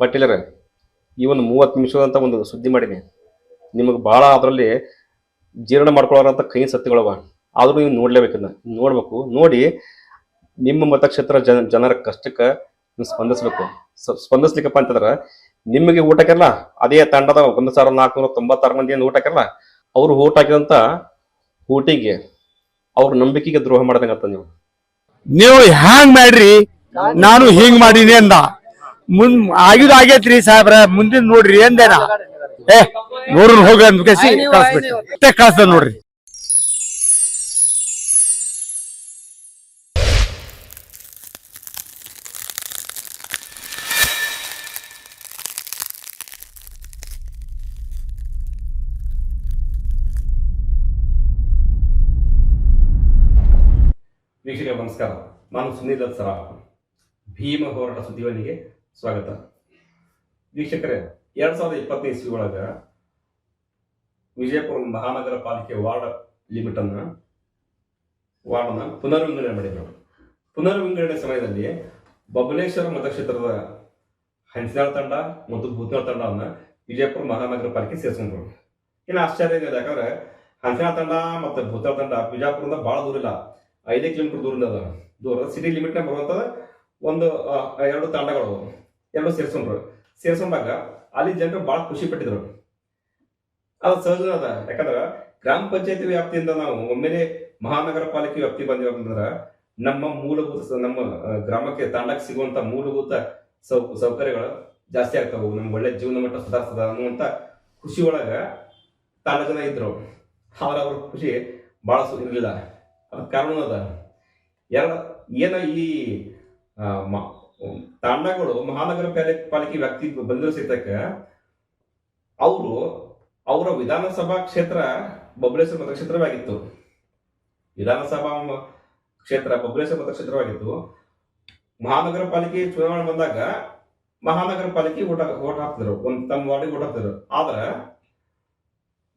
ಪಾಟೀಲರ ಈ ಒಂದು ಮೂವತ್ತು ನಿಮಿಷದಂತ ಒಂದು ಸುದ್ದಿ ಮಾಡೀನಿ. ನಿಮಗೆ ಭಾಳ ಅದರಲ್ಲಿ ಜೀರ್ಣ ಮಾಡ್ಕೊಳ್ಳೋರಂಥ ಕೈ ಸತ್ಯಗಳವ. ಆದರೂ ನೀವು ನೋಡ್ಲೇಬೇಕು ನೋಡ್ಬೇಕು. ನೋಡಿ, ನಿಮ್ಮ ಮತಕ್ಷೇತ್ರ ಜನ, ಜನರ ಕಷ್ಟಕ್ಕೆ ನೀವು ಸ್ಪಂದಿಸ್ಬೇಕು. ಸ್ಪಂದಿಸ್ಲಿಕ್ಕಪ್ಪ ಅಂತಂದ್ರೆ, ನಿಮಗೆ ಊಟಕ್ಕೆಲ್ಲ ಅದೇ ತಂಡದ ಒಂದು ಸಾವಿರದ ನಾಲ್ಕುನೂರ ತೊಂಬತ್ತಾರು ಮಂದಿ ಏನು ಊಟ ಹಾಕಿರಲ್ಲ ಅವರು ಊಟ ಹಾಕಿದಂಥ ಊಟಿಗೆ ಅವ್ರ ನಂಬಿಕೆಗೆ ದ್ರೋಹ ಮಾಡ್ದಂಗತ್ತ ನೀವು. ನೀವು ಹ್ಯಾಂಗ್ ಮಾಡ್ರಿ? ನಾನು ಹಿಂಗ್ ಮಾಡೀನಿ ಅಂದ. ಮುಂದ್ ಆಗಿದ್ ಆಗೇತ್ರಿ ಸಾಹೇಬ್ರ ಮುಂದಿನ ನೋಡ್ರಿ ಎಂದೇನ ಏ ನೋಡ್ರಿ ಹೋಗ ಅಂದ್ಕೇಸಿ ಕಳ್ಸ್ಬಿಟ್ಟು ಅಷ್ಟೇ ಕಳ್ಸ್ದ ನೋಡ್ರಿ ವೀಕ್ಷಕ ನಮಸ್ಕಾರ ನಾನು ಸುನೀಲ್ ಸರ ಭೀಮ ಹೋರಾಟ ಸುದ್ದಿವನಿಗೆ ಸ್ವಾಗತ. ವೀಕ್ಷಕರೇ, ಎರಡ್ ಸಾವಿರದ ಇಪ್ಪತ್ತನೇ ಇಸ್ವಿ ಒಳಗ ವಿಜಯಪುರ ಮಹಾನಗರ ಪಾಲಿಕೆ ವಾರ್ಡ್ ಲಿಮಿಟ್ ಅನ್ನ ವಾರ್ಡ್ ಅನ್ನ ಪುನರ್ವಿಂಗಡಣೆ ಮಾಡಿದ್ರು. ಪುನರ್ವಿಂಗಡಣೆ ಸಮಯದಲ್ಲಿ ಬಬಲೇಶ್ವರ ಮತಕ್ಷೇತ್ರದ ಹಂಸನಾಳ್ ತಂಡ ಮತ್ತು ಭೂತನಾಳ್ ತಂಡವನ್ನು ವಿಜಯಪುರ ಮಹಾನಗರ ಪಾಲಿಕೆ ಸೇರಿಸ್ಕೊಂಡ್ರು. ಇನ್ನು ಆಶ್ಚರ್ಯ ಇದೆ ಯಾಕಂದ್ರೆ ಹಂಸನಾಳ್ ತಂಡ ಮತ್ತು ಭೂತನಾಳ್ ತಂಡ ವಿಜಯಪುರದಿಂದ ಬಹಳ ದೂರ ಇಲ್ಲ. ಐದೇ ಕಿಲೋಮೀಟರ್ ದೂರ ಅದ. ದೂರ ಸಿಟಿ ಲಿಮಿಟ್ನ ಬರುವಂಥದ್ದು ಒಂದು ಎರಡು ತಾಂಡಗಳು ಎರಡು ಸೇರ್ಸ್ಕೊಂಡ್ರು. ಸೇರ್ಸ್ಕೊಂಡಾಗ ಅಲ್ಲಿ ಜನರು ಬಹಳ ಖುಷಿ ಪಟ್ಟಿದ್ರು. ಅದು ಸಹಜ ಅದ. ಯಾಕಂದ್ರ ಗ್ರಾಮ ಪಂಚಾಯತಿ ವ್ಯಾಪ್ತಿಯಿಂದ ನಾವು ಒಮ್ಮೆಲೆ ಮಹಾನಗರ ಪಾಲಿಕೆ ವ್ಯಾಪ್ತಿ ಬಂದಿವ ಅಂತಂದ್ರ ನಮ್ಮ ಮೂಲಭೂತ ನಮ್ಮ ಗ್ರಾಮಕ್ಕೆ ತಾಂಡಕ್ಕೆ ಸಿಗುವಂತ ಮೂಲಭೂತ ಸೌ, ಸೌಕರ್ಯಗಳು ಜಾಸ್ತಿ ಆಗ್ತಾವು ನಮ್ಗೆ ಒಳ್ಳೆ ಜೀವನ ಮಟ್ಟ ಸುಧಾರಿಸ್ತದ ಅನ್ನುವಂತ ಖುಷಿ ಒಳಗ ತಾಂಡ ಜನ ಇದ್ರು. ಅವ್ರ ಅವ್ರ ಖುಷಿ ಸು, ಇರಲಿಲ್ಲ. ಅದಕ್ಕೆ ಕಾರಣ ಅದ. ಎಲ್ಲ ಏನ ಈ ತಾಂಡಗಳು, ಮಹಾನಗರ ಪಾಲಿಕೆ ವ್ಯಾಪ್ತಿ ಬಂದಿರೋ ಸಹಿತಕ್ಕ ಅವರು ಅವರ ವಿಧಾನಸಭಾ ಕ್ಷೇತ್ರ ಬಬಲೇಶ್ವರ ಮತಕ್ಷೇತ್ರವಾಗಿತ್ತು ವಿಧಾನಸಭಾ ಕ್ಷೇತ್ರ ಬಬಲೇಶ್ವರ ಮತಕ್ಷೇತ್ರವಾಗಿತ್ತು ಮಹಾನಗರ ಪಾಲಿಕೆ ಚುನಾವಣೆ ಬಂದಾಗ ಮಹಾನಗರ ಪಾಲಿಕೆ ಓಟ, ಓಟ್ ಹಾಕ್ತಿದ್ರು. ಒಂದ್ ತಮ್ಮ ವಾರ್ಡಿಗೆ ಓಟ್ ಹಾಕ್ತಿದ್ರು. ಆದ್ರ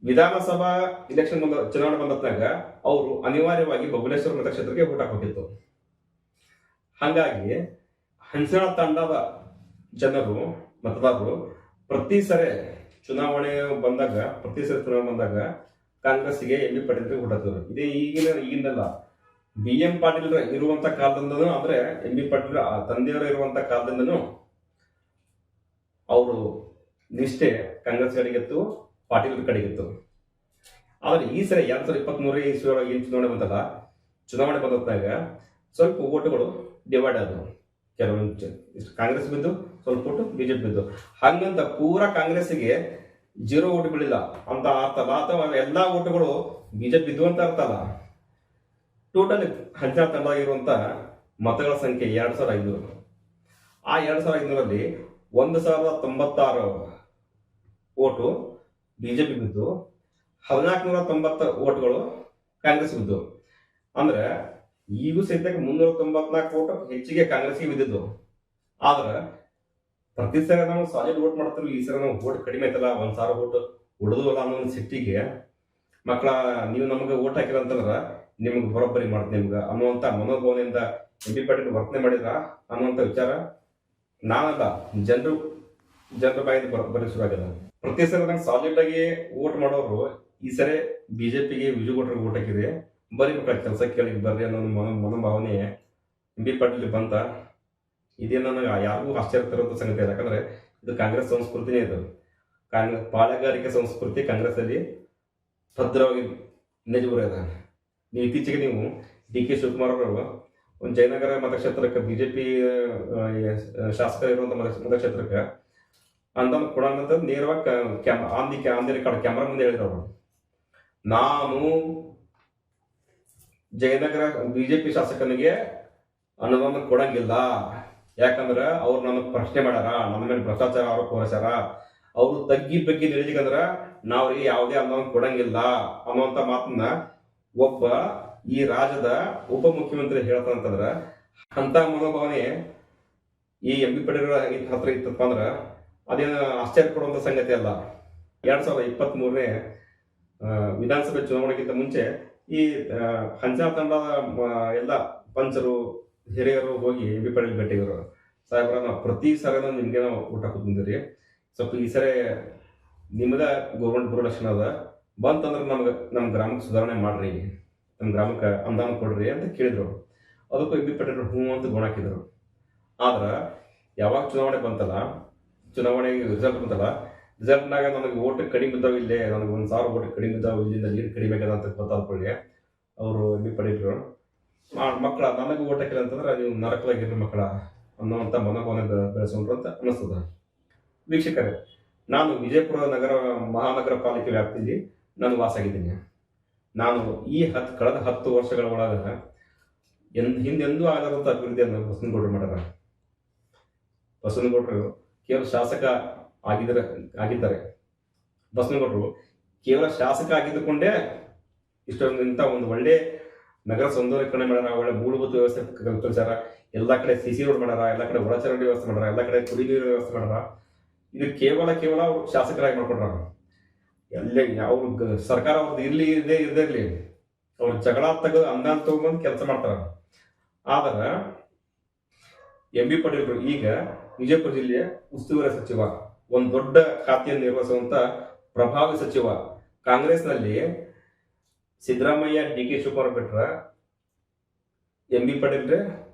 ವಿಧಾನಸಭಾ ಇಲೆಕ್ಷನ್ ಬಂದ, ಚುನಾವಣೆ ಬಂದಾಗ ಅವರು ಅನಿವಾರ್ಯವಾಗಿ ಬಬಲೇಶ್ವರ ಮತಕ್ಷೇತ್ರಕ್ಕೆ ಓಟ್ ಹಾಕಬೇಕಿತ್ತು. ಹಾಗಾಗಿ ಹಂಸಳ ತಂಡದ ಜನರು, ಮತದಾರರು ಪ್ರತಿ ಸರಿ ಚುನಾವಣೆ ಬಂದಾಗ, ಪ್ರತಿ ಸರಿ ಚುನಾವಣೆ ಬಂದಾಗ ಕಾಂಗ್ರೆಸ್ಗೆ ಎಂ ಬಿ ಪಾಟೀಲ್ ಇದೇ ಈಗಿನ ಈಗಿಂದಲ್ಲ ಬಿ ಎಂ ಪಾಟೀಲ್ ಇರುವಂತ ಕಾಲದಿಂದ ಅಂದ್ರೆ ಎಂ ಬಿ ಪಾಟೀಲ್ ಆ ತಂದೆಯವರು ಇರುವಂತ ಕಾಲದಿಂದನೂ ಅವರು ನಿಷ್ಠೆ ಕಾಂಗ್ರೆಸ್ ಕಡೆಗಿತ್ತು ಪಾಟೀಲ್ ಕಡೆಗಿತ್ತು. ಆದ್ರೆ ಈ ಸರಿ ಎರಡ್ ಸಾವಿರದ ಇಪ್ಪತ್ತ್ ಮೂರನೇ ಇಸ್ವಿ ಚುನಾವಣೆ ಬಂತಲ್ಲ ಚುನಾವಣೆ ಬಂದಾಗ ಸ್ವಲ್ಪ ಓಟುಗಳು ಡಿವೈಡ್ ಆದವು. ಕೆಲವೊಂದು ಇಷ್ಟು ಕಾಂಗ್ರೆಸ್ ಬಿದ್ದು, ಸ್ವಲ್ಪ ಓಟು ಬಿಜೆಪಿ ಬಿದ್ದು. ಹಂಗಂತ ಪೂರಾ ಕಾಂಗ್ರೆಸ್ಗೆ ಜೀರೋ ಓಟ್ ಬೀಳಿಲ್ಲ ಅಂತ ಅರ್ಥ. ಅಥವಾ ಎಲ್ಲಾ ಓಟುಗಳು ಬಿಜೆಪಿ ಬಿದ್ದು ಅಂತ ಅರ್ಥ ಅಲ್ಲ. ಟೋಟಲ್ ಹದಿನಾರು ತಂಡದಾಗಿರುವಂಥ ಮತಗಳ ಸಂಖ್ಯೆ ಎರಡ್ ಸಾವಿರದ ಐನೂರು. ಆ ಎರಡು ಸಾವಿರ ಐನೂರಲ್ಲಿ ಒಂದು ಸಾವಿರದ ತೊಂಬತ್ತಾರು ಓಟು ಬಿಜೆಪಿ ಬಿದ್ದು ಹದಿನಾಲ್ಕು ನೂರ ತೊಂಬತ್ತ ಓಟ್ಗಳು ಕಾಂಗ್ರೆಸ್ ಬಿದ್ದು. ಅಂದ್ರೆ ಈಗೂ ಸಹಿತ ಮುನ್ನೂರ ತೊಂಬತ್ನಾಲ್ಕು ಓಟ್ ಹೆಚ್ಚಿಗೆ ಕಾಂಗ್ರೆಸ್ಗೆ ಬಿದ್ದಿದ್ದು. ಆದ್ರೆ ಪ್ರತಿ ಸಲ ನಾವು ಸಾಲಿಡ್ ವೋಟ್ ಮಾಡ್ತೀವಿ ಈ ಸಲ ನಾವು ವೋಟ್ ಕಡಿಮೆ ಐತಲ್ಲ, ಒಂದ್ ಸಾವಿರ ವೋಟ್ ಅಲ್ಲ ಅನ್ನೋ ಒಂದು ಸಿಟ್ಟಿಗೆ. ಮಕ್ಕಳ ನೀವು ನಮಗೆ ವೋಟ್ ಹಾಕಿರ ಅಂತಂದ್ರ ನಿಮ್ಗೆ ಬರೋಬ್ಬರಿ ಮಾಡ್ತೀನಿ ನಿಮ್ಗೆ ಅನ್ನುವಂಥ ಮನೋಭಾವನೆಯಿಂದ ಎಂ ಬಿ ಪಾಟೀಲ್ ವರ್ತನೆ ಮಾಡಿದ್ರ ಅನ್ನುವಂಥ ವಿಚಾರ. ನಾನಲ್ಲ, ಜನರು, ಜನರ ಬಾಯಿಂದ ಬರ ಶುರುವಾಗ್ಯದ ಪ್ರತಿ ಸಲ ನಂಗೆ ಸಾಲಿಡ್ ಆಗಿ ವೋಟ್ ಮಾಡೋರು ಈ ಸರಿ ಬಿಜೆಪಿಗೆ ವಿಜು ಕೊಟ್ಟರಿಗೆ ವೋಟ್ ಹಾಕಿರಿ ಬರೀ ಕೆಲಸ ಕೇಳಿ ಬರ್ರಿ ಅನ್ನೋ ಮನ ಮನೋಭಾವನೆ ಎಂ ಬಿ ಪಾಟೀಲ್ ಬಂತ. ಇದೇ ನನಗೆ ಯಾರಿಗೂ ಆಶ್ಚರ್ಯ ತರುವಂಥ ಸಂಗತಿ ಯಾಕಂದರೆ ಇದು ಕಾಂಗ್ರೆಸ್ ಸಂಸ್ಕೃತಿನೇ ಇದು. ಕಾಂಗ್ರೆಸ್ ಪಾಳೆಗಾರಿಕೆ ಸಂಸ್ಕೃತಿ ಕಾಂಗ್ರೆಸ್ಸಲ್ಲಿ ಭದ್ರವಾಗಿ ನೆಜಬುರದ ನೀವು ಇತ್ತೀಚೆಗೆ ನೀವು ಡಿ ಕೆ ಶಿವಕುಮಾರ್ ಅವರು ಒಂದು ಜಯನಗರ ಮತಕ್ಷೇತ್ರಕ್ಕೆ ಬಿಜೆಪಿ ಶಾಸಕರು ಇರುವಂಥ ಮತ- ಮತಕ್ಷೇತ್ರಕ್ಕೆ ಅಂತ ಕೊಡೋಣ ನೇರವಾಗಿ cam on the on record camera ಮುಂದೆ ಹೇಳಿದ್ರು ನಾನು ಜಯನಗರ ಬಿಜೆಪಿ ಶಾಸಕನಿಗೆ ಅನುದಾನ ಕೊಡಂಗಿಲ್ಲ. ಯಾಕಂದ್ರೆ ಅವ್ರು ನಮಗ್ ಪ್ರಶ್ನೆ ಮಾಡ್ಯಾರ, ನಮ್ಮ ಮೇಲೆ ಭ್ರಷ್ಟಾಚಾರ ಆರೋಪ ಹೊರಸ್ಯಾರ. ಅವರು ತಗ್ಗಿ ಬಗ್ಗೆ ನಿಲ್ಲಿಕಂದ್ರ ನಾವ್ ಅವ್ರಿಗೆ ಯಾವುದೇ ಅನುದಾನ ಕೊಡಂಗಿಲ್ಲ ಅನ್ನುವಂತ ಮಾತನ್ನ ಒಬ್ಬ ಈ ರಾಜ್ಯದ ಉಪಮುಖ್ಯಮಂತ್ರಿ ಹೇಳ್ತಾನಂತಂದ್ರ ಅಂತ ಮನೋಭಾವನೆ ಈ ಎಂ ಬಿ ಪಟೇಲ್ ಹತ್ರ ಇತ್ತಪ್ಪ ಅಂದ್ರ ಅದೇನು ಆಶ್ಚರ್ಯ ಕೊಡುವಂತ ಸಂಗತಿ ಅಲ್ಲ. ಎರಡ್ ಸಾವಿರದ ಇಪ್ಪತ್ತ್ ಮೂರನೇ ವಿಧಾನಸಭೆ ಚುನಾವಣೆಗಿಂತ ಮುಂಚೆ ಈ ಹಂಸ ತಂಡದ ಎಲ್ಲ ಪಂಚರು, ಹಿರಿಯರು ಹೋಗಿ ಬಿ ಪಾಟೀಲ್ ಭೇಟಿಗರು. ಸಾಹೇಬ್ರ, ನಾವು ಪ್ರತಿ ಸಲ ನಿಮ್ಗೆ ನಾವು ಊಟ ಕೂತಿದ್ದೀರಿ ಸ್ವಲ್ಪ ಈ ಸರಿ ನಿಮ್ಮದ ಗೌರ್ಮೆಂಟ್ ಗುರುಲಕ್ಷಣ ಅದ. ಬಂತಂದ್ರೆ ನಮ್ಗೆ ನಮ್ಮ ಗ್ರಾಮಕ್ಕೆ ಸುಧಾರಣೆ ಮಾಡ್ರಿ. ನಮ್ಮ ಗ್ರಾಮಕ್ಕೆ ಅನುದಾನ ಕೊಡ್ರಿ ಅಂತ ಕೇಳಿದ್ರು. ಅದಕ್ಕೂ ಬಿ ಪಾಟೀಲ್ ಹ್ಞೂ ಅಂತ ಗುಣ ಹಾಕಿದ್ರು. ಆದ್ರೆ ಯಾವಾಗ ಚುನಾವಣೆ ಬಂತಲ್ಲ, ಚುನಾವಣೆಗೆ ರಿಸಲ್ಟ್ ಬಂತಲ್ಲ ರಿಸಲ್ಟ್ನಾಗ ನನಗೆ ಓಟ್ ಕಡಿಮೆ ಇದ್ದಾವೆ ಇಲ್ಲೇ, ನನಗೆ ಒಂದು ಸಾವಿರ ಓಟ್ ಕಡಿಮೆ ಇದ್ದಾವೆ ಇಲ್ಲಿಂದ ನೀರು ಕಡಿಮೆ ಆಗ್ಯದ ಅಂತ ಗೊತ್ತಾದ್ಕೊಳ್ಳಿ ಅವರು ಎಮ್ಮೆ ಪಟೇಲ್ರು ಮಕ್ಕಳ ನನಗೆ ಓಟ್ ಹಾಕಿಲ್ಲ ಅಂತಂದ್ರೆ ನೀವು ನರಕದಾಗಿರ್ರಿ ಮಕ್ಕಳ ಅನ್ನೋಂಥ ಮನೋಭಾವನೆ ಬೆ- ಬೆಳೆಸೋಣ್ರು ಅಂತ ಅನ್ನಿಸ್ತದ. ವೀಕ್ಷಕರೇ, ನಾನು ವಿಜಯಪುರ ನಗರ ಮಹಾನಗರ ಪಾಲಿಕೆ ವ್ಯಾಪ್ತಿಯಲ್ಲಿ ನಾನು ವಾಸಾಗಿದ್ದೀನಿ ನಾನು ಈ ಹತ್ತು ಕಳೆದ ಹತ್ತು ವರ್ಷಗಳ ಒಳಗೆ ಎಂದ, ಹಿಂದೆಂದೂ ಆಗದಂಥ ಅಭಿವೃದ್ಧಿಯನ್ನು ಬಸವನಗೌಡರು ಮಾಡ್ಯಾರ. ಬಸವನಗೌಡರು ಕೇವಲ ಶಾಸಕ ಆಗಿದ್ದಾರೆ ಆಗಿದ್ದಾರೆ. ಬಸವನಗೌಡರು ಕೇವಲ ಶಾಸಕ ಆಗಿದ್ದುಕೊಂಡೇ ಇಷ್ಟೊಂದು ಇಂಥ ಒಂದು ಒಳ್ಳೆ ನಗರ ಸೌಂದರ್ಯೀಕರಣ ಮಾಡ್ಯಾರ, ಒಳ್ಳೆ ಮೂಲಭೂತ ವ್ಯವಸ್ಥೆ ಕಲ್- ಎಲ್ಲಾ ಕಡೆ ಸಿ ಸಿ ರೋಡ್ ಮಾಡ್ಯಾರ, ಎಲ್ಲ ಕಡೆ ಒಳಚರಂಡಿ ವ್ಯವಸ್ಥೆ ಮಾಡ್ಯಾರ, ಎಲ್ಲ ಕಡೆ ಕುಡಿ ನೀರು ವ್ಯವಸ್ಥೆ ಮಾಡ್ಯಾರ. ಇದು ಕೇವಲ ಕೇವಲ ಅವ್ರು ಶಾಸಕರಾಗಿ ಮಾಡ್ಕೊಂಡ್ರ ಎಲ್ಲೇ ಅವ್ರ ಸರ್ಕಾರ ಅವ್ರದ್ದು ಇರ್ಲಿ, ಇರದೇ ಇರದೇ ಇರ್ಲಿ. ಅವ್ರು ಜಗಳ ತಗ ಅಂದಾನ್ ತಗೊಂಬಂದು ಕೆಲಸ ಮಾಡ್ತಾರ. ಆದ್ರೆ ಎಂ ಬಿ ಪಟೇಲ್ರು ಈಗ ವಿಜಯಪುರ ಜಿಲ್ಲೆಯ ಉಸ್ತುವಾರಿ ಸಚಿವ. ಒಂದು ದೊಡ್ಡ ಖಾತೆಯನ್ನು ನಿರ್ವಹಿಸುವಂತ ಪ್ರಭಾವಿ ಸಚಿವ ಕಾಂಗ್ರೆಸ್ನಲ್ಲಿ ಸಿದ್ದರಾಮಯ್ಯ ಡಿ ಕೆ ಶಿವಕುಮಾರ್ ಬಿಟ್ರ ಎಂ ಬಿ ಪಟೇಲ್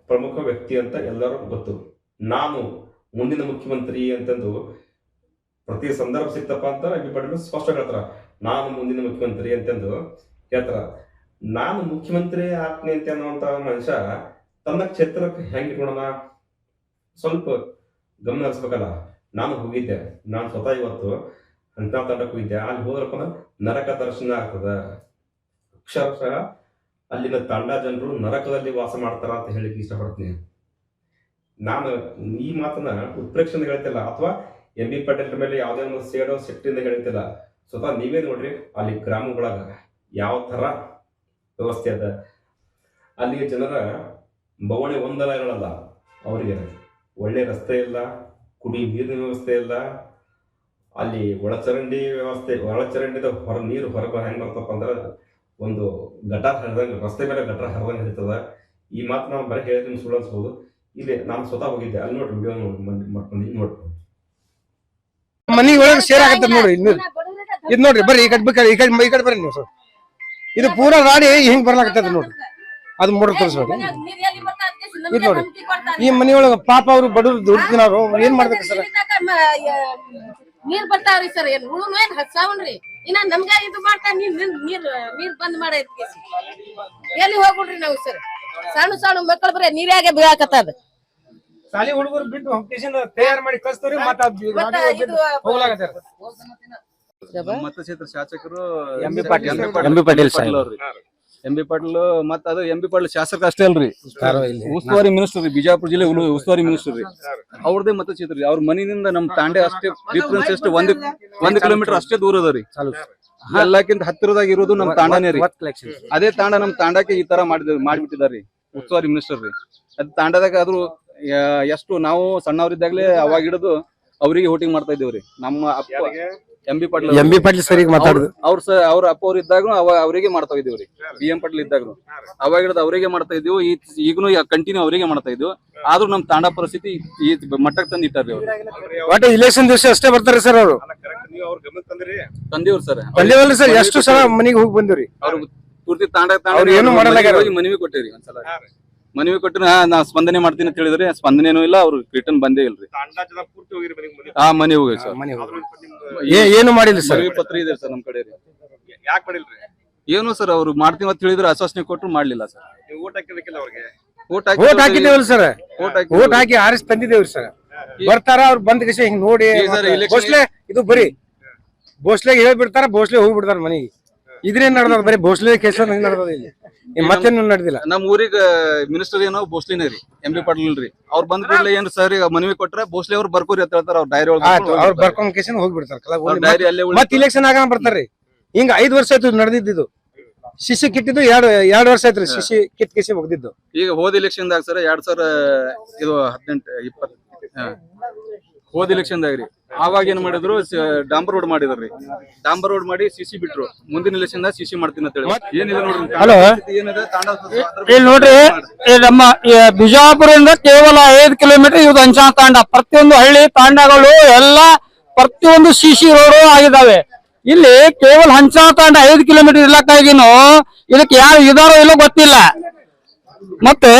ಪ್ರಮುಖ ವ್ಯಕ್ತಿ ಅಂತ ಎಲ್ಲರೂ ಗೊತ್ತು. ನಾನು ಮುಂದಿನ ಮುಖ್ಯಮಂತ್ರಿ ಅಂತಂದು ಪ್ರತಿ ಸಂದರ್ಭ ಸಿಕ್ತಪ್ಪ ಅಂತ ಎಂ ಬಿ ಪಟೇಲ್ ಸ್ಪಷ್ಟ ಹೇಳ್ತಾರ. ನಾನು ಮುಂದಿನ ಮುಖ್ಯಮಂತ್ರಿ ಅಂತಂದು ಹೇಳ್ತಾರ. ನಾನು ಮುಖ್ಯಮಂತ್ರಿ ಆಗ್ತೀನಿ ಅಂತ ಅನ್ನುವಂತ ಮನುಷ್ಯ ತನ್ನ ಕ್ಷೇತ್ರಕ್ಕೆ ಹೆಂಗೆ ಇಟ್ಕೊಳೋಣ ಸ್ವಲ್ಪ ಗಮನ ಹರಿಸ್ಬೇಕಲ್ಲ. ನಾನು ಹೋಗಿದ್ದೆ. ನಾನು ಸ್ವತಃ ಇವತ್ತು ಅಂತ ತಂಡಕ್ಕೆ ಹೋಗಿದ್ದೆ ಅಲ್ಲಿ ಹೋದ್ರಪ್ಪ ಅಂದ್ರೆ ನರಕ ದರ್ಶನ ಆಗ್ತದೆ. ಅಕ್ಷರಶಃ ಅಲ್ಲಿನ ತಂಡ ಜನರು ನರಕದಲ್ಲಿ ವಾಸ ಮಾಡ್ತಾರ ಅಂತ ಹೇಳಿಕ್ಕೆ ಇಷ್ಟಪಡ್ತೀನಿ. ನಾನು ಈ ಮಾತನ್ನ ಉತ್ಪ್ರೇಕ್ಷೆಯಿಂದ ಹೇಳ್ತಿಲ್ಲ ಅಥವಾ ಎಂ ಬಿ ಪಟೇಲ್ ಮೇಲೆ ಯಾವುದೇ ಒಂದು ಸೇಡೋ ಸೆಟ್ಟಿಂದ ಹೇಳ್ತಿಲ್ಲ ಸ್ವತಃ ನೀವೇ ನೋಡ್ರಿ, ಅಲ್ಲಿ ಗ್ರಾಮಗಳಾಗ ಯಾವ ಥರ ವ್ಯವಸ್ಥೆ ಅದ. ಅಲ್ಲಿಗೆ ಜನರ ಬವಣೆ ಒಂದಲ್ಲ ಇರಲ್ಲ. ಅವರಿಗೆ ಒಳ್ಳೆ ರಸ್ತೆ ಇಲ್ಲ. ಕುಡಿ ನೀರಿನ ವ್ಯವಸ್ಥೆ ಇಲ್ಲ. ಅಲ್ಲಿ ಒಳಚರಂಡಿ ವ್ಯವಸ್ಥೆ ಒಳಚರಂಡಿದ ಹೊರ ನೀರು ಹೊರಗೆ ಹೆಂಗೆ ಬರ್ತಪ್ಪ ಅಂದ್ರೆ ಒಂದು ಗಟಾರ್ ಹರಿದಂಗೆ ರಸ್ತೆ ಮೇಲೆ ಗಟಾರ್ ಹರಿದಂಗೆ ಹರಿತದ. ಈ ಮಾತು ನಾವು ಬರೀ ಹೇಳಿದ್ದೀನಿ ಸುಳ್ಳು ಅನ್ಸ್ಬೋದು ಇಲ್ಲಿ ನಾನು ಸ್ವತಃ ಹೋಗಿದ್ದೆ. ಅಲ್ಲಿ ನೋಡ್ರಿ ವಿಡಿಯೋ ಮಾಡ್ಕೊಂಡು ನೋಡ್ರಿ. ಮನಿ ಒಳಗೆ ಶೇರ್ ಆಗತ್ತೆ ನೋಡ್ರಿ ಇನ್ನು. ಇದ್ ನೋಡ್ರಿ ಬರ್ರಿ ಈ ಕಡೆ ಬೇಕಾದ್ರೆ ಈ ಕಡೆ ಈ ಕಡೆ ಬರ್ರಿ ನೀವು ಸರ್ ಇದು ಪೂರಾ ರಾಡಿ ಹೆಂಗ್ ಬರ್ಲಾಕತ್ತದ ನೋಡ್ರಿ. ಅದು ಮೋಟರ್ ತೋರಿಸ್ಬೇಡಿ ಇದ್ ನೋಡಿ. ಈ ಮನೆಯೊಳಗ ಪಾಪ ಅವ್ರು ಬಡವ್ರು ದುಡ್ದಿನವ್ರು ಏನ್ ಮಾಡ್ಬೇಕು ಸರ್? ನೀರ್ ಬರ್ತಾವ್ರಿ ಸರ್ ಏನ್ ಹುಳು ಏನ್ ಹಚ್ಚಾವನ್ರಿ ಇನ್ನ ನಮ್ಗ ಇದು ಮಾಡ್ತಾ ನೀರ್ ನೀರ್ ನೀರ್ ಬಂದ್ ಮಾಡೈತಿ ಕೇಸಿ ಎಲ್ಲಿ ಹೋಗ್ಬಿಡ್ರಿ ನಾವು ಸರ್? ಸಣ್ಣ ಸಣ್ಣ ಮಕ್ಕಳು ಬರೀ ನೀರ್ಯಾಗೆ ಬೀಳಾಕತ್ತದ ಸಾಲಿ ಹುಡುಗರು ಬಿಟ್ಟು ತಯಾರು ಮಾಡಿ ಕಳಿಸ್ತವ್ರಿ ಮತ್ತೆ ಮತಕ್ಷೇತ್ರ ಶಾಸಕರು M B Patil. M B Patil ಅವ್ರಿ. ಎಂ ಬಿ ಪಾಟೀಲ್ ಮತ್ತ ಅದು ಎಂ ಬಿ ಪಾಟೀಲ್ ಶಾಸಕ ಅಷ್ಟೇ ಅಲ್ರಿ. ಉಸ್ತುವಾರಿ ಮಿನಿಸ್ಟರ್ ರೀ ಬಿಜಾಪುರ ಜಿಲ್ಲೆ ಉಳು- ಉಸ್ತುವಾರಿ ಮಿನಿಸ್ಟರ್ ರೀ. ಅವ್ರದೇ ಮತಕ್ಷೇತ್ರ ರೀ. ಅವ್ರ ಮನಿನಿಂದ ನಮ್ ತಾಂಡೆ ಅಷ್ಟೇ ಡಿಫ್ರೆನ್ಸ್ ಎಷ್ಟು? ಒಂದ್ ಒಂದ್ ಕಿಲೋಮೀಟರ್ ಅಷ್ಟೇ ದೂರ ಅದ ರೀ. ಎಲ್ಲಕ್ಕಿಂತ ಹತ್ತಿರದಾಗ ಇರೋದು ನಮ್ ತಾಂಡನೇ ರೀ. ಅದೇ ತಾಂಡ ನಮ್ ತಾಂಡಕ್ಕೆ ಈ ತರ ಮಾಡಿದ ಮಾಡ್ಬಿಟ್ಟಿದಾರಿ ಉಸ್ತುವಾರಿ ಮಿನಿಸ್ಟರ್ ರೀ. ಅದ್ ತಾಂಡದಾಗ ಆದ್ರೂ ಎಷ್ಟು ನಾವು ಸಣ್ಣವ್ರಿದ್ದಾಗ್ಲೇ ಅವಾಗ ಹಿಡಿದು ಅವರಿಗೆ ವೋಟಿಂಗ್ ಮಾಡ್ತಾ ಇದ್ದೇವ್ರಿ. ನಮ್ಮ ಅಪ್ಪ M B Patil M B Patil ಸರಿಗೆ ಮಾತಾಡುದು. ಅವ್ರ ಸ ಅವ್ರ ಅಪ್ಪ ಅವ್ರ ಇದ್ದಾಗ ಅವ ಅವರಿಗೆ ಮಾಡ್ತಾ ಇದೀವ್ರಿ ಬಿ ಎಂ ಪಾಟೀಲ್ ಇದ್ದಾಗ ಅವಾಗ ಹಿಡಿದು ಅವರಿಗೆ ಮಾಡ್ತಾ ಇದೀವಿ ಈ ಈಗನು ಕಂಟಿನ್ಯೂ ಅವರಿಗೆ ಮಾಡ್ತಾ ಇದ್ವಿ ಆದ್ರೂ ನಮ್ ತಾಂಡ ಪರಿಸ್ಥಿತಿ ಈ ಮಟ್ಟಕ್ಕೆ ತಂದು ಇಟ್ಟಾರ್ರಿ ಅವ್ರು. ಒಟ್ಟು ಇಲೆಕ್ಷನ್ ದಿವಸ ಅಷ್ಟೇ ಬರ್ತಾರೆ ಸರ್ ಅವರು. ನೀವು ಅವ್ರ ಗಮನ ತಂದ್ರಿ. ತಂದಿವ್ರಿ ಸರ್ ಬಂದೇವಲ್ರಿ ಸರ್ ಎಷ್ಟು ಸಲ ಮನೆಗೆ ಹೋಗಿ ಬಂದಿವ್ರಿ? ಅವ್ರು ಪೂರ್ತಿ ತಾಂಡ ತಾಂಡ ಅವ್ರು ಏನು ಮಾಡಲ್ಲ ಮನೆಗೆ ಹೋಗಿ ಮನವಿ ಕೊಟ್ಟಿರಿ ಒಂದ್ಸಲ. ಮನವಿ ಕೊಟ್ಟರು ನಾ ಸ್ಪಂದನೆ ಮಾಡ್ತೀನಿ ಅಂತ ಹೇಳಿದ್ರೆ ಸ್ಪಂದನೆನೂ ಇಲ್ಲ ಅವ್ರು ರಿಟರ್ನ್ ಬಂದೇ ಇಲ್ರಿ. ಹಾ ಮನೆ ಆ ಮನೆ ಹೋಗಿ ಸರ್ ಏ- ಏನು ಮಾಡಿಲ್ಲ ಸರ್? ಮನವಿ ಪತ್ರ ಇದೆ ಸರ್ ನಮ್ ಕಡೆ ರೀ. ಯಾಕೆ ಮಾಡಿಲ್ರಿ? ಏನು ಸರ್ ಅವ್ರು ಮಾಡ್ತೀವಿ ಅಂತ ಹೇಳಿದ್ರೆ ಆಶ್ವಾಸನೆ ಕೊಟ್ರು ಮಾಡ್ಲಿಲ್ಲ ಸರ್. ನೀವು ಓಟ್ ಹಾಕಿದಕ್ಕಿಲ್ಲ ಅವ್ರಿಗೆ? ಓಟ್ ಓಟ್ ಹಾಕಿದ್ದೇವಲ್ಲ ಸರ್? ಓಟ್ ಹಾಕಿ ಆರಿಸ್ ಹಾಕಿ ಆರಿಸಿ ತಂದಿದ್ದೇವ್ರಿ ಸರ್. ಬರ್ತಾರ ಅವ್ರು ಬಂದ ಕಿಸಿ ಹಿಂಗ್ ನೋಡಿ ಈ ಸರಿ election- ಭೋಸ್ಲೆ ಇದು ಬರೀ. ಭೋಸ್ಲೆಗೆ ಹೇಳ್ಬಿಡ್ತಾರ ಭೋಸ್ಲೆ ಹೋಗ್ಬಿಡ್ತಾರ ಮನೆಗೆ. ಇದ್ರೇನ್ ನಡ್ದದ? ಬರೀ ಭೋಸ್ಲೆ ಕೇಸ್ ನಡ್ದದ ಇಲ್ಲಿ? ಇನ್ ಮತ್ತೇನು ನಡೆದಿಲ್ಲ? ನಮ್ ಊರಿಗೆ ಮಿನಿಸ್ಟರ್ ಏನೋ ಭೋಸ್ಲಿನೇ ರೀ ಎಂ ಬಿ ಪಾಟೀಲ್ ರೀ. ಅವ್ರು ಬಂದ್ ಕೂಡಲೇ ಏನ್ ಸರ್ ಮನವಿ ಕೊಟ್ರೆ ಭೋಸ್ಲೆ ಅವ್ರು ಬರ್ಕೋರಿ ಅಂತ ಹೇಳ್ತಾರ ಅವ್ರ ಡೈರಿ ಆಯ್ತು ಅವ್ರು ಬರ್ಕೊಂಡ್ ಕೇಸಿನ ಹೋಗ್ಬಿಡ್ತಾರ ಡೈರಿ ಅಲ್ಲೇ ಮತ್ತೆ ಮತ್ ಇಲೆಕ್ಷನ್ ಆಗ ಬರ್ತಾರ್ರಿ ಹಿಂಗ ಐದ್ ವರ್ಷ ಆಯ್ತು ನಡೆದಿದ್ದು ಶಿಶಿ ಕಿಟ್ಟಿದ್ದು ಎರಡು ಎರಡು ವರ್ಷ ಆಯ್ತ್ರಿ ಶಿಶಿ ಕಿಟ್ ಕೇಸಿ ಮುಗ್ದಿದ್ದು. ಈಗ ಹೋದ ಇಲೆಕ್ಷನ್ ದಾಗ ಸರ್ ಎರಡ್ ಸಾವಿರ ಇದು ಹದಿನೆಂಟು ಇಪ್ಪತ್ತು. ಹೋದ ಎಲೆಕ್ಷನ್ ದಾಗ್ರಿ ರೀ. ಆವಾಗ ಏನ್ ಮಾಡಿದ್ರು ಡಾಂಬರ್ ರೋಡ್ ಮಾಡಿದ್ರಿ ಡಾಂಬರ್ ರೋಡ್ ಮಾಡಿ ಸಿಸಿ ಬಿಟ್ರು. ಮುಂದಿನ ಇಲೆಕ್ಷನ್ ಸಿಸಿ ಮಾಡ್ತೀನಿ ಅಂತ ಹೇಳಿ. ಏನಿದೆ ನೋಡ್ರಿ ಹಲೋ. ಏನಿದೆ? ಇಲ್ಲಿ ನೋಡ್ರಿ ನಮ್ಮ ಬಿಜಾಪುರದಿಂದ ಕೇವಲ ಐದು ಕಿಲೋಮೀಟರ್ ಇದು ಅಂಚಾ ತಾಂಡ. ಪ್ರತಿಯೊಂದು ಹಳ್ಳಿ ತಾಂಡಗಳು ಎಲ್ಲ ಪ್ರತಿಯೊಂದು ಸಿಸಿ ರೋಡ್ ಆಗಿದಾವೆ. ಇಲ್ಲಿ ಕೇವಲ ಹಂಚಾ ತಾಂಡ ಐದು ಕಿಲೋಮೀಟರ್ ಇರ್ಲಕ್ಕಾಗಿನು ಇದಕ್ಕೆ ಯಾರು ಇದಾರೋ ಇಲ್ಲೋ ಗೊತ್ತಿಲ್ಲ. ಮತ್ತೆ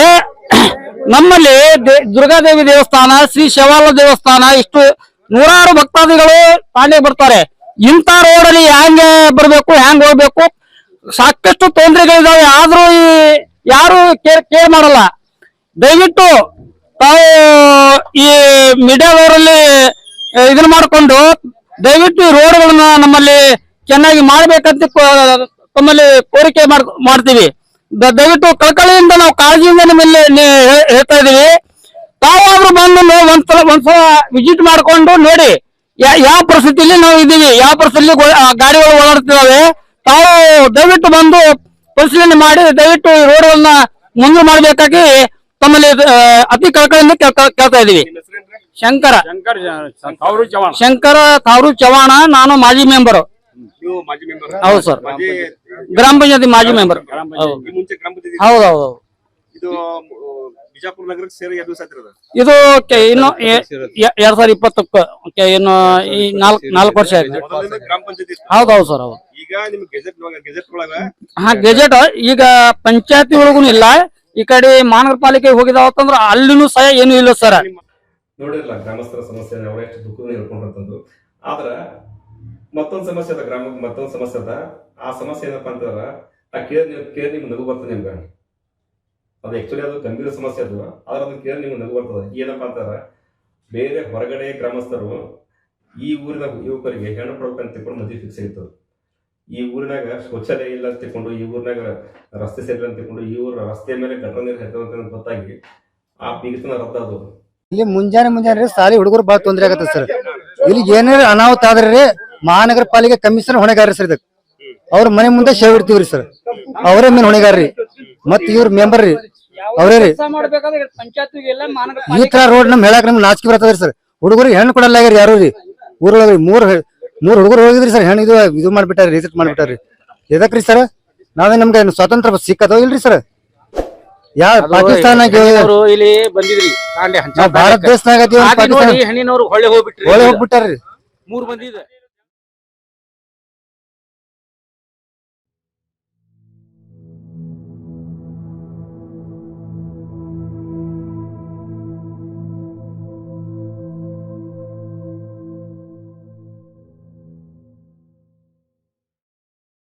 ನಮ್ಮಲ್ಲಿ ದುರ್ಗಾದೇವಿ ದೇವಸ್ಥಾನ, ಶ್ರೀ ಶಿವಾಲ ದೇವಸ್ಥಾನ, ಇಷ್ಟು ನೂರಾರು ಭಕ್ತಾದಿಗಳು ತಾಂಡಿಗೆ ಬರ್ತಾರೆ. ಇಂಥ ರೋಡಲ್ಲಿ ಹ್ಯಾಂಗೆ ಬರ್ಬೇಕು, ಹ್ಯಾಂಗ್ ಹೋಗ್ಬೇಕು? ಸಾಕಷ್ಟು ತೊಂದರೆಗಳಿದಾವೆ, ಆದ್ರೂ ಈ ಯಾರು ಕೇರ್ ಕೇರ್ ಮಾಡಲ್ಲ. ದಯವಿಟ್ಟು ತಾವು ಈ ಮೀಡಿಯಾದವರಲ್ಲಿ ಇದನ್ನ ಮಾಡಿಕೊಂಡು, ದಯವಿಟ್ಟು ಈ ರೋಡ್ಗಳನ್ನ ನಮ್ಮಲ್ಲಿ ಚೆನ್ನಾಗಿ ಮಾಡ್ಬೇಕಂತ ತಮ್ಮಲ್ಲಿ ಕೋರಿಕೆ ಮಾಡ್, ಮಾಡ್ತೀವಿ. ದಯವಿಟ್ಟು ಕಳಕಳಿಯಿಂದ ನಾವು ಕಾಳಜಿಯಿಂದ ನಿಮ್ಮಲ್ಲಿ ಹೇಳ್ತಾ ಇದೀವಿ ತಾವಾದ್ರೂ ಬಂದು ಒಂದ್ಸಲ ಒಂದ್ಸಲ ವಿಸಿಟ್ ಮಾಡ್ಕೊಂಡು ನೋಡಿ ಯಾವ ಪರಿಸ್ಥಿತಿಯಲ್ಲಿ ನಾವು ಇದ್ದೀವಿ ಯಾವ ಪರಿಸ್ಥಿತಿಯಲ್ಲಿ ಗಾಡಿಗಳು ಓಡಾಡ್ತಿದ್ದಾವೆ. ತಾವು ದಯವಿಟ್ಟು ಬಂದು ಪರಿಶೀಲನೆ ಮಾಡಿ ದಯವಿಟ್ಟು ರೋಡ್ಗಳನ್ನ ಮುಂದೆ ಮಾಡಬೇಕಾಗಿ ತಮ್ಮಲ್ಲಿ ಅತಿ ಕಳಕಳಿಯಿಂದ ಕೇಳ್ತಾ ಕೇಳ್ತಾ ಇದೀವಿ ಶಂಕರ. ಶಂಕರ ತಾವರು ಚವಾಣ ನಾನು ಮಾಜಿ ಮೆಂಬರ್ ನೀವು ಮಾಜಿ ಮೆಂಬರ್ ಹೌದು ಸರ್. ಮಾಜಿ ಗ್ರಾಮ ಪಂಚಾಯತಿ ಮಾಜಿ ಮೆಂಬರ್ ಹೌದು. ಮುಂಚೆ ಗ್ರಾಮ ಪಂಚಾಯತಿ ಹೌದು ಹೌದು ಇದು ಆ, ಬಿಜಾಪುರ ನಗರಕ್ಕೆ ಸೇರಿ ಎರಡು ದಿವಸ ಆತಿರೋದು ಇದು ಕೆ- ಇನ್ನು ಎ- ಎ- ಎರಡ್ ಸಾವಿರದ ಇಪ್ಪತ್ತಕ್ಕೆ ಕೆ- ಇನ್ನು ಈ ನಾಲ್ಕು ನಾಲ್ಕು ವರ್ಷ ಆಯ್ತು. ಮೊದಲಿಂದ ಗ್ರಾಮ ಪಂಚಾಯತಿ ಹೌದು ಹೌದು ಸರ್ ಹೌದು. ಈಗ ನಿಮ್ ಗೆಜೆಟ್ ಗೆಜೆಟ್ ಒಳಗ ಹಾ ಗೆಜೆಟ್ ಈಗ ಪಂಚಾಯತಿ ಒಳಗೂ ಇಲ್ಲ. ಈ ಕಡೆ ಮಹಾನಗರ ಪಾಲಿಕೆ ಹೋಗಿದಾವತ್ತಂದ್ರ ಅಲ್ಲಿನೂ ಸಹ ಏನು ಇಲ್ಲ ಸರ್. ನೋಡಿರಲ್ಲ ಗ್ರಾಮಸ್ಥರ ಸಮಸ್ಯೆ ಎಷ್ಟು ಆದ್ರ ಮತ್ತೊಂದ್ ಸಮಸ್ಯೆ ಅದ ಗ್ರಾಮಕ್ಕೆ ಮತ್ತೊಂದ್ ಸಮಸ್ಯೆ ಅದ. ಆ ಸಮಸ್ಯೆ ಏನಪ್ಪಾ ಅಂತಂದ್ರ ಆ ಕೇರ್ ನೀವು ಕೇರ್ ನಿಮ್ಗೆ ನಗು ಬರ್ತದೆ ನಿಮ್ಗೆ. ಅದು ಆಕ್ಚುಲಿ ಅದು ಗಂಭೀರ ಸಮಸ್ಯೆ ಅದು. ಆದ್ರೆ ಅದು ಕೇರ್ ನಿಮ್ಗೆ ನಗು ಬರ್ತದೆ. ಏನಪ್ಪಾ ಅಂತಂದ್ರ, ಬೇರೆ ಹೊರಗಡೆ ಗ್ರಾಮಸ್ಥರು ಈ ಊರಿನ ಯುವಕರಿಗೆ ಹೆಣ್ಣು ಕೊಡ್ಬೇಕಂತ ತಿಳ್ಕೊಂಡು ಮದುವೆ ಫಿಕ್ಸ್ ಆಗಿತ್ತು. ಈ ಊರಿನಾಗ ಶೌಚಾಲಯ ಇಲ್ಲ ಅಂತ ತಿಳ್ಕೊಂಡು, ಈ ಊರಿನಾಗ ರಸ್ತೆ ಸೇರಿಲ್ಲ ಅಂತ ತಿಳ್ಕೊಂಡು, ಈ ಊರ ರಸ್ತೆ ಮೇಲೆ ಗಟ್ರ ನೀರು ಅಂತ ಗೊತ್ತಾಗಿ ಆ ಪೀಡಿತನ ರದ್ದ ಅದು ಇಲ್ಲಿ ಮುಂಜಾನೆ ಮುಂಜಾನೆ ಸಾಲಿ ಹುಡುಗರು ಬಾ ತೊಂದ್ರೆ ಆಗತ್ತೆ ಸರ್. ಇಲ್ಲಿ ಏನಾರ ಅನಾಹುತ ಆದ್ರೆ ಮಹಾನಗರ ಪಾಲಿಕೆ ಕಮಿಷನರ್ ಹೊಣೆಗಾರ ಸರ್ ಇದಕ್ಕೆ. ಅವ್ರ ಮನೆ ಮುಂದೆ ಶೇವ್ ಇಡ್ತೀವ್ರಿ ಸರ್. ಅವರೇ ಮೇನ್ ಹೊಣೆಗಾರ್ರಿ ರೀ. ಮತ್ ಇವ್ರ ಮೆಂಬರ್ ರೀ. ಅವರೇ ರೀ. ಈ ತರ ರೋಡ್ ನಮ್ ಹೇಳಕ್ ನಮ್ಗೆ ನಾಚಿಕೆ ಬರ್ತದ್ರಿ ಸರ್. ಹುಡುಗರಿಗೆ ಹೆಣ್ಣು ಕೊಡಲ್ಲ ಆಗ್ಯಾರ ಯಾರು ರೀ? ಊರೊಳಗ ಮೂರ್ ಮೂರ್ ಹುಡುಗರು ಹೋಗಿದ್ರಿ ಸರ್. ಹೆಣ್ಣು ಇದು ಇದು ಮಾಡ್ಬಿಟ್ಟಾರಿ ಮಾಡ್ಬಿಟ್ಟಾರಿ. ಎದಕ್ರಿ ಸರ್? ನಾವೇ ನಮ್ಗೆ ಸ್ವಾತಂತ್ರ್ಯ ಸಿಕ್ಕದೋ ಇಲ್ರಿ ಸರ್. ಯಾರ ಪಾಕಿಸ್ತಾನ ಇಲ್ಲಿ ಬಂದಿದ್ರಿ. ಭಾರತ ದೇಶದಾಗ ಹೊಳೆ ಹೋಗ್ಬಿಟ್ಟಾರ್ರಿ. ಮೂರ್ ಮಂದಿ